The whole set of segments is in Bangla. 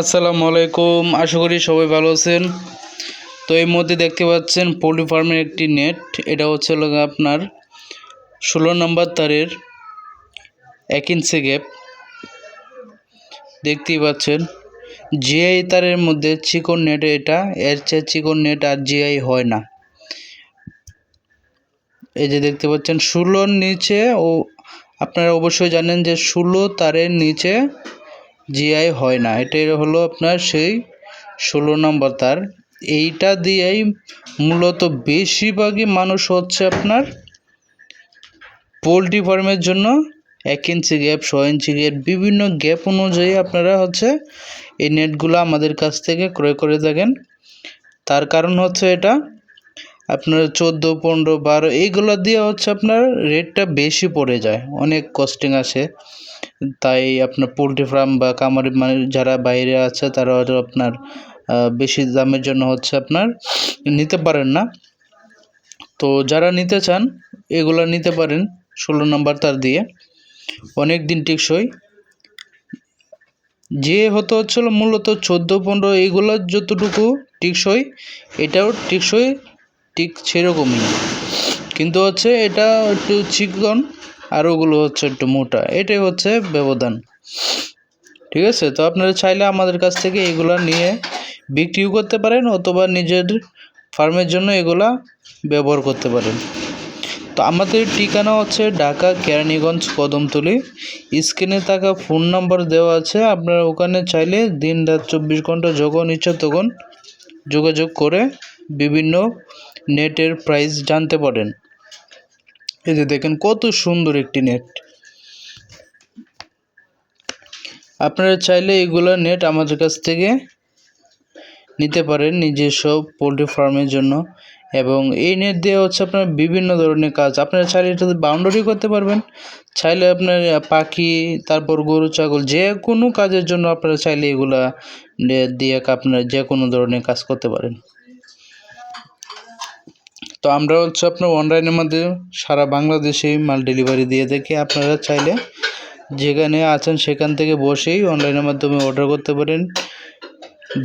আসসালামু আলাইকুম, আশা করি সবাই ভালো আছেন। তো এই মধ্যে দেখতে পাচ্ছেন পোলট্রি ফার্মের একটি নেট। এটা হচ্ছে আপনার ষোলো নম্বর তারের এক ইঞ্চি গ্যাপ দেখতেই পাচ্ছেন জিআই তারের মধ্যে চিকন নেট এটা, এর চেয়ে চিকন নেট আর জিআই হয় না। এই যে দেখতে পাচ্ছেন, ষোলোর নিচে ও আপনারা অবশ্যই জানেন যে ষোলো তারের নিচে জিআই হয় না। এটাই হলো আপনার সেই ষোলো নম্বর তার। এইটা দিয়েই মূলত বেশিরভাগই মানুষ হচ্ছে আপনার পোলট্রি ফার্মের জন্য এক ইঞ্চি গ্যাপ ছ ইঞ্চি গ্যাপ বিভিন্ন গ্যাপ অনুযায়ী আপনারা হচ্ছে এই নেটগুলো আমাদের কাছ থেকে ক্রয় করে থাকেন। তার কারণ হচ্ছে এটা আপনার চোদ্দ, পনেরো, বারো, এইগুলো দিয়ে হচ্ছে আপনার রেটটা বেশি পড়ে যায়। অনেক কস্টিং আসে। তাই আপনার পোলট্রি ফার্ম বা কামারি মানে যারা বাইরে আছে, তারা হয়তো আপনার বেশি দামের জন্য হচ্ছে আপনার নিতে পারেন না। তো যারা নিতে চান, এগুলো নিতে পারেন। ষোলো নম্বর তার দিয়ে। অনেক দিন টেকসই। যে হতো হচ্ছিল মূলত চোদ্দ, পনেরো, এইগুলো যতটুকু টিকসই, এটাও টিকসই। ঠিক সেরকমই। কিন্তু হচ্ছে এটা একটু চিকন আর ওগুলো হচ্ছে একটু মোটা। এটাই হচ্ছে ব্যবধান। ঠিক আছে? তো আপনারা চাইলে আমাদের কাছ থেকে এগুলো নিয়ে বিক্রিও করতে পারেন অথবা নিজের ফার্মের জন্য এগুলা ব্যবহার করতে পারেন। তো আমাদের ঠিকানা হচ্ছে ঢাকা কেরানীগঞ্জ কদমতলি। স্ক্রিনে থাকা ফোন নাম্বার দেওয়া আছে। আপনারা ওখানে চাইলে দিন রাত চব্বিশ ঘণ্টা, যখন ইচ্ছা তখন যোগাযোগ করে বিভিন্ন নেটের প্রাইস জানতে পারেন। এই যে দেখেন কত সুন্দর একটি নেট আপনারা চাইলে এগুলো নেট আমাদের কাছ থেকে নিতে পারেন নিজস্ব পোলট্রি ফার্মের জন্য। এবং এই নেট দিয়ে হচ্ছে আপনার বিভিন্ন ধরনের কাজ। আপনারা চাইলে এটাতে বাউন্ডারি করতে পারবেন। চাইলে আপনার পাখি, তারপর গরু, ছাগল যে কোনো কাজের জন্য আপনারা চাইলে এগুলা দিয়ে আপনারা যে কোনো ধরনের কাজ করতে পারেন। তো আমরা হচ্ছে আপনার অনলাইনের মাধ্যমে সারা বাংলাদেশে মাল ডেলিভারি দিয়ে থাকি। আপনারা চাইলে যেখানে আছেন সেখান থেকে বসেই অনলাইনের মাধ্যমে অর্ডার করতে পারেন।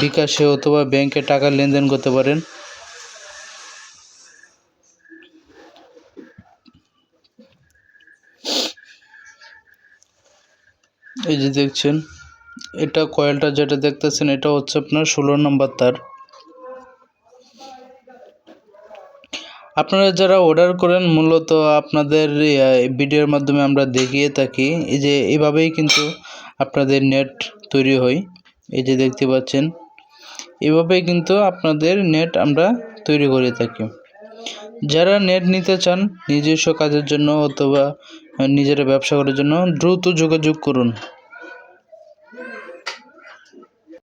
বিকাশে অথবা ব্যাংকে টাকা লেনদেন করতে পারেন। এই যে দেখছেন, এটা কয়েলটা যেটা দেখতেছেন, এটা হচ্ছে আপনার ষোলো নম্বর তার। আপনারা যারা অর্ডার করেন, মূলত আপনাদের ভিডিওর মাধ্যমে আমরা দেখিয়ে থাকি। এই যে এভাবেই কিন্তু আপনাদের নেট তৈরি হয়। এই যে দেখতে পাচ্ছেন, এভাবেই কিন্তু আপনাদের নেট আমরা তৈরি করে থাকি। যারা নেট নিতে চান, নিজস্ব কাজের জন্য অথবা নিজেরা ব্যবসা করার জন্য দ্রুত যোগাযোগ করুন।